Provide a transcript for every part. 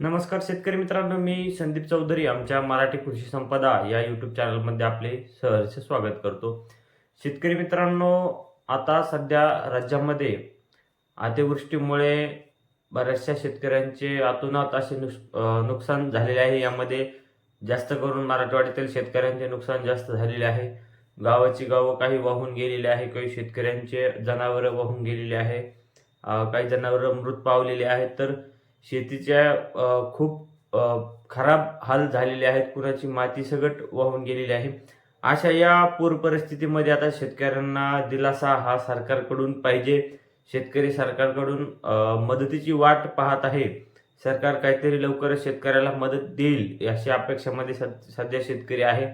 नमस्कार शेतकरी मित्रांनो मी संदीप चौधरी आमच्या मराठी कृषी संपदा या यूट्यूब चॅनलमध्ये आपले सहर्ष स्वागत करतो. शेतकरी मित्रांनो आता सध्या राज्यामध्ये अतिवृष्टीमुळे बऱ्याचशा शेतकऱ्यांचे अतोनात असे नुस नुकसान झालेले आहे. यामध्ये जास्त करून मराठवाड्यातील शेतकऱ्यांचे नुकसान जास्त झालेले आहे. गावाची गावं काही वाहून गेलेली आहे काही शेतकऱ्यांचे जनावरं वाहून गेलेली आहे काही जनावरं मृत पावलेली आहेत. तर शेतीच्या खूप खराब हाल झालेले आहेत. कुणाची माती सगट वाहून गेलेली आहे. अशा या पूर परिस्थितीमध्ये आता शेतकऱ्यांना दिलासा हा सरकारकडून पाहिजे. शेतकरी सरकारकडून मदतीची वाट पाहत आहे. सरकार काहीतरी लवकरच शेतकऱ्याला मदत देईल अशी अपेक्षामध्ये सध्या शेतकरी आहे.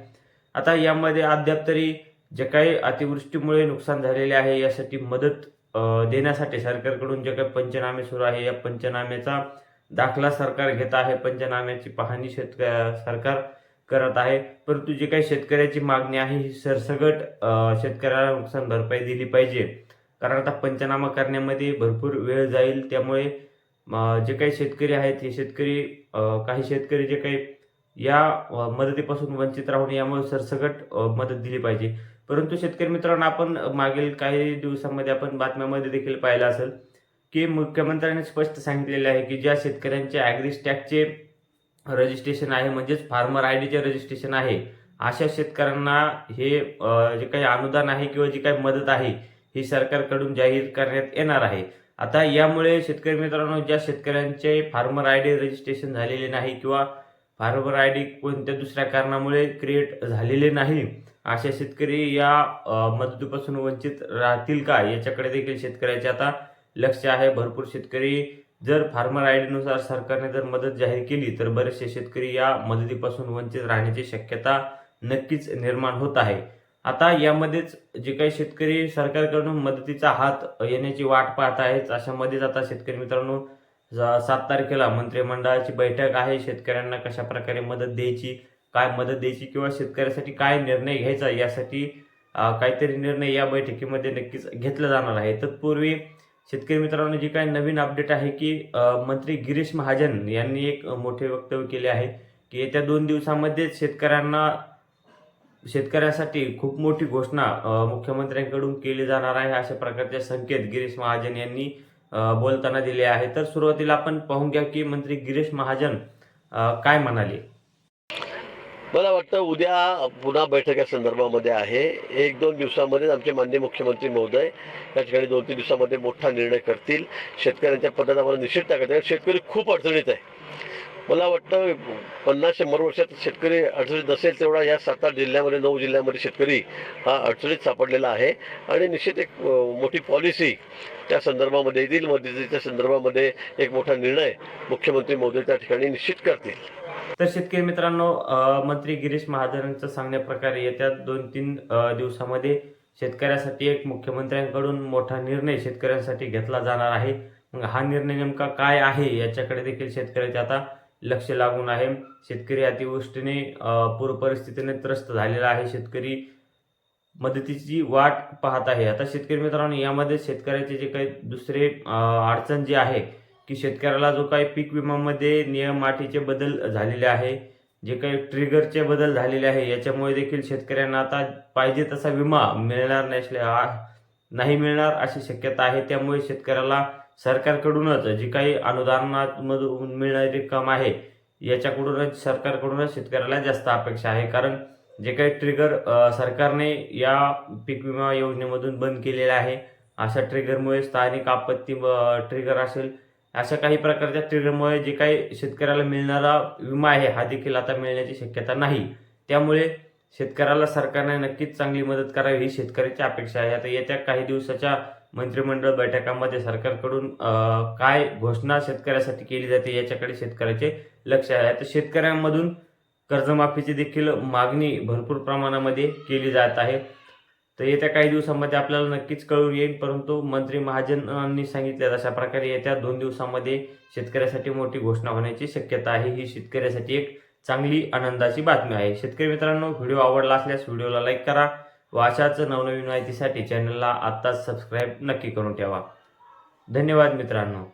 आता यामध्ये अद्याप तरी जे काही अतिवृष्टीमुळे नुकसान झालेले आहे यासाठी मदत देण्यासाठी सरकारकडून जे काही पंचनामे सुरू आहे या पंचनाम्याचा दाखला सरकार घेत आहे. पंचनाम्याची पाहणी शेतक सरकार करत आहे. परंतु जे काही शेतकऱ्याची मागणी आहे ही सरसगट शेतकऱ्याला नुकसान भरपाई दिली पाहिजे. कारण आता पंचनामा करण्यामध्ये भरपूर वेळ जाईल. त्यामुळे जे काही शेतकरी आहेत हे शेतकरी काही शेतकरी जे काही या मदतीपासून वंचित राहून यामुळे सरसगट मदत दिली पाहिजे. परंतु शेतकरी मित्रांनो आपण मागील काही दिवसांमध्ये आपण बातम्यामध्ये देखील पाहिलं असेल की मुख्यमंत्र्यांनी स्पष्ट सांगितलेले आहे की ज्या शेतकऱ्यांचे ॲग्रीस्टॅकचे रजिस्ट्रेशन आहे म्हणजेच फार्मर आय डीचे रजिस्ट्रेशन आहे अशा शेतकऱ्यांना हे जे काही अनुदान आहे किंवा जी काही मदत आहे ही सरकारकडून जाहीर करण्यात येणार आहे. आता यामुळे शेतकरी मित्रांनो ज्या शेतकऱ्यांचे फार्मर आय डी रजिस्ट्रेशन झालेले नाही किंवा फार्मर आय डी कोणत्या दुसऱ्या कारणामुळे क्रिएट झालेले नाही अशा शेतकरी या मदतीपासून वंचित राहतील का? याच्याकडे देखील शेतकऱ्याचे आता लक्ष आहे. भरपूर शेतकरी जर फार्मर आय डीनुसार सरकारने जर मदत जाहीर केली तर बरेचसे शेतकरी या मदतीपासून वंचित राहण्याची शक्यता नक्कीच निर्माण होत आहे. आता यामध्येच जे काही शेतकरी सरकारकडून मदतीचा हात येण्याची वाट पाहत आहेत अशामध्येच आता शेतकरी मित्रांनो सात तारखेला मंत्रिमंडळाची बैठक आहे. शेतकऱ्यांना कशा प्रकारे मदत द्यायची काय मदत द्यायची किंवा शेतकऱ्यासाठी काय निर्णय घ्यायचा यासाठी काहीतरी निर्णय या बैठकीमध्ये नक्कीच घेतला जाणार आहे. तत्पूर्वी शेतकरी मित्रांनो जी काही नवीन अपडेट आहे की मंत्री गिरीश महाजन यांनी एक मोठे वक्तव्य केले आहे की येत्या दोन दिवसामध्ये शेतकऱ्यांना शेतकऱ्यासाठी खूप मोठी घोषणा मुख्यमंत्र्यांकडून केली जाणार आहे अशा प्रकारचे संकेत गिरीश महाजन यांनी बोलताना दिले आहे. तर सुरुवातीला आपण पाहून घ्या की मंत्री गिरीश महाजन काय म्हणाले? मला वाटतं उद्या पुन्हा बैठक या संदर्भामध्ये आहे. एक दोन दिवसामध्येच आमचे माननीय मुख्यमंत्री महोदय या ठिकाणी दोन तीन दिवसामध्ये मोठा निर्णय करतील. शेतकऱ्यांच्या पद्धत आम्हाला निश्चित टाकत आहे. शेतकरी खूप अडचणीत आहे. मला वाटतं पन्नास शंभर वर्षात शेतकरी अडचणीत नसेल तेवढा या सात आठ जिल्ह्यामध्ये नऊ जिल्ह्यामध्ये शेतकरी हा अडचणीत सापडलेला आहे. आणि निश्चित एक मोठी पॉलिसी त्या संदर्भामध्ये येतील. मदतीच्या संदर्भामध्ये एक मोठा निर्णय मुख्यमंत्री महोदय त्या ठिकाणी निश्चित करतील. तर शेतकरी मित्रांनो मंत्री गिरीश महाजनांचं सांगण्याप्रकारे येत्या दोन तीन दिवसामध्ये शेतकऱ्यासाठी एक मुख्यमंत्र्यांकडून मोठा निर्णय शेतकऱ्यांसाठी घेतला जाणार आहे. मग हा निर्णय नेमका काय आहे याच्याकडे देखील शेतकऱ्याचे आता लक्ष लागून आहे. शेतकरी अतिवृष्टीने पूर परिस्थितीने त्रस्त झालेला आहे. शेतकरी मदतीची वाट पाहत आहे. आता शेतकरी मित्रांनो यामध्ये शेतकऱ्याचे जे काही दुसरे अडचण जी आहे की शेतकऱ्याला जो काही पीक विम्यामध्ये नियम अटीचे बदल झालेले आहे जे काही ट्रिगरचे बदल झालेले आहे याच्यामुळे देखील शेतकऱ्यांना आता पाहिजे तसा विमा मिळणार नसल्या नाही मिळणार अशी शक्यता आहे. त्यामुळे शेतकऱ्याला सरकारकडूनच जी काही अनुदानामधून मिळणारी रक्कम आहे याच्याकडूनच सरकारकडूनच शेतकऱ्याला जास्त अपेक्षा आहे. कारण जे काही ट्रिगर सरकारने या पीक विमा योजनेमधून बंद केलेले आहे अशा ट्रिगरमुळे स्थानिक आपत्ती ट्रिगर असेल अशा काही प्रकारच्या ट्रिगरमुळे जे काही शेतकऱ्याला मिळणारा विमा आहे हा देखील आता मिळण्याची शक्यता नाही. त्यामुळे शेतकऱ्याला सरकारने नक्कीच चांगली मदत करावी ही शेतकऱ्याची अपेक्षा आहे. आता येत्या काही दिवसाच्या मंत्रिमंडळ बैठकामध्ये सरकारकडून काय घोषणा शेतकऱ्यासाठी केली जाते याच्याकडे शेतकऱ्याचे लक्ष आहे. आता शेतकऱ्यांमधून कर्जमाफीची देखील मागणी भरपूर प्रमाणामध्ये केली जात आहे. तर येत्या काही दिवसांमध्ये आपल्याला नक्कीच कळून येईल. परंतु मंत्री महाजनांनी सांगितले अशा प्रकारे येत्या दोन दिवसांमध्ये शेतकऱ्यासाठी मोठी घोषणा होण्याची शक्यता आहे. ही शेतकऱ्यासाठी एक चांगली आनंदाची बातमी आहे. शेतकरी मित्रांनो व्हिडिओ आवडला असल्यास व्हिडिओला लाईक करा व अशाच नवनवीन माहितीसाठी चॅनलला आत्ताच सबस्क्राईब नक्की करून ठेवा. धन्यवाद मित्रांनो.